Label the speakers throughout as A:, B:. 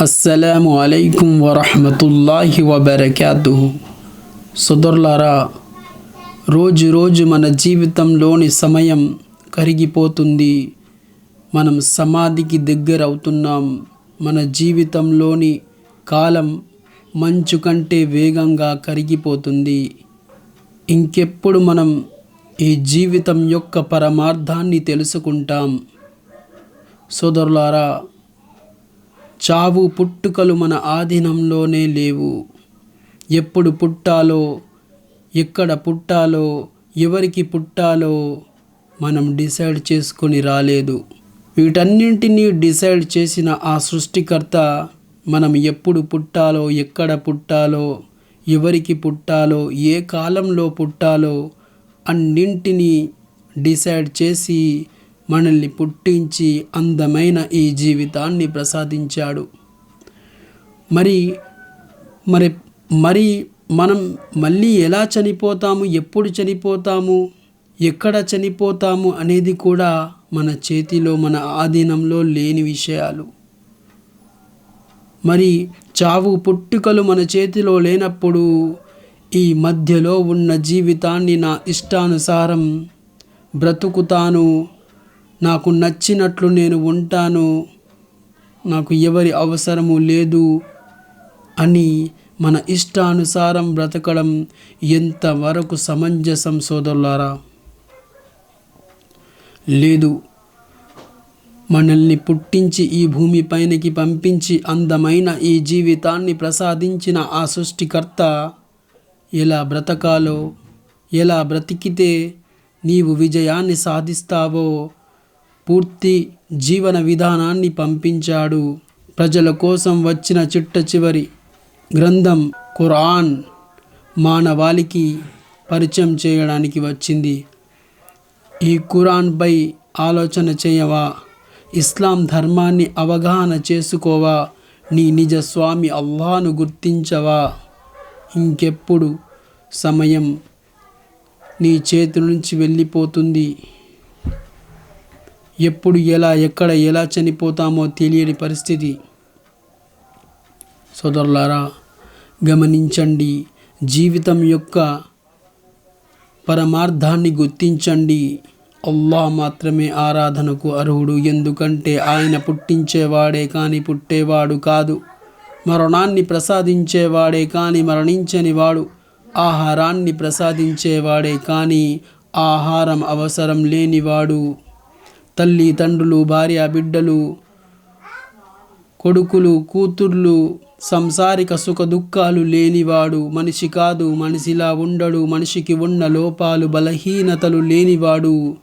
A: అస్సలాము అలైకుం వరహమతుల్లాహి వబర్కాతు సోదరులారా రోజు రోజు మన జీవితంలోని సమయం కరిగిపోతుంది. మనం సమాధికి దగ్గర అవుతున్నాం. మన జీవితంలోని కాలం మంచు కంటే వేగంగా కరిగిపోతుంది. ఇంకెప్పుడు మనం ఈ జీవితం యొక్క పరమార్థాన్ని తెలుసుకుంటాం. సోదరులారా చావు పుట్టుకలు మన ఆధీనంలోనే లేవు. ఎప్పుడు పుట్టాలో ఎక్కడ పుట్టాలో ఎవరికి పుట్టాలో మనం డిసైడ్ చేసుకొని రాలేదు. వీటన్నింటినీ డిసైడ్ చేసిన ఆ సృష్టికర్త మనం ఎప్పుడు పుట్టాలో ఎక్కడ పుట్టాలో ఎవరికి పుట్టాలో ఏ కాలంలో పుట్టాలో అన్నింటినీ డిసైడ్ చేసి మనల్ని పుట్టించి అందమైన ఈ జీవితాన్ని ప్రసాదించాడు. మరి మరి మరి మనం మళ్ళీ ఎలా చనిపోతాము? ఎప్పుడు చనిపోతాము? ఎక్కడ చనిపోతాము? అనేది కూడా మన చేతిలో మన ఆధీనంలో లేని విషయాలు. మరి చావు పుట్టుకలు మన చేతిలో లేనప్పుడు ఈ మధ్యలో ఉన్న జీవితాన్ని నా ఇష్టానుసారం బ్రతుకుతాను నాకు నచ్చినట్లు నేను ఉంటాను. నాకు ఎవరి అవసరము లేదు అని మన ఇష్టానుసారం బ్రతకడం ఎంతవరకు సమంజసం సోదరులారా? లేదు. మనల్ని పుట్టించి ఈ భూమిపైనకి పంపించి అందమైన ఈ జీవితాన్ని ప్రసాదించిన ఆ సృష్టికర్త ఎలా బ్రతకాలో ఎలా బ్రతికితే నీవు విజయాన్ని సాధిస్తావో పూర్తి జీవన విధానాన్ని పంపించాడు. ప్రజల కోసం వచ్చిన చిట్ట చివరి గ్రంథం ఖురాన్ మానవాళికి పరిచయం చేయడానికి వచ్చింది. ఈ ఖురాన్పై ఆలోచన చేయవా? ఇస్లాం ధర్మాన్ని అవగాహన చేసుకోవా? నీ నిజ స్వామి అల్లాను గుర్తించవా? ఇంకెప్పుడు సమయం నీ చేతి నుంచి వెళ్ళిపోతుంది. ఎప్పుడు ఎలా ఎక్కడ ఎలా చనిపోతామో తెలియని పరిస్థితి. సోదరులారా గమనించండి జీవితం యొక్క పరమార్థాన్ని గుర్తించండి. అల్లా మాత్రమే ఆరాధనకు అర్హుడు. ఎందుకంటే ఆయన పుట్టించేవాడే కానీ పుట్టేవాడు కాదు. మరణాన్ని ప్రసాదించేవాడే కానీ మరణించని వాడు. ఆహారాన్ని ప్రసాదించేవాడే కానీ ఆహారం అవసరం లేనివాడు. తల్లి తండ్రులు భార్య బిడ్డలు కొడుకులు కూతుర్లు సంసారిక సుఖ దుఃఖాలు లేనివాడు మనిషి కాదు మనిషిలా ఉండడు మనిషికి ఉన్న లోపాలు బలహీనతలు లేనివాడు.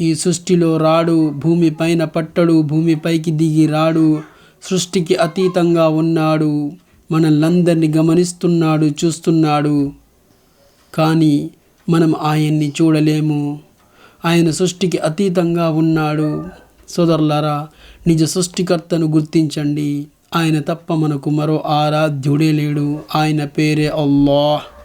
A: ఈ సృష్టిలో రాడు భూమిపైన పట్టడు భూమిపైకి దిగి రాడు సృష్టికి అతీతంగా ఉన్నాడు మనల్నందరినీ గమనిస్తున్నాడు చూస్తున్నాడు. కానీ మనం ఆయన్ని చూడలేము. ఆయన సృష్టికి అతీతంగా ఉన్నాడు. సోదరులారా నిజ సృష్టికర్తను గుర్తించండి. ఆయన తప్ప మనకు మరో ఆరాధ్యుడే లేడు. ఆయన పేరే అల్లాహ్.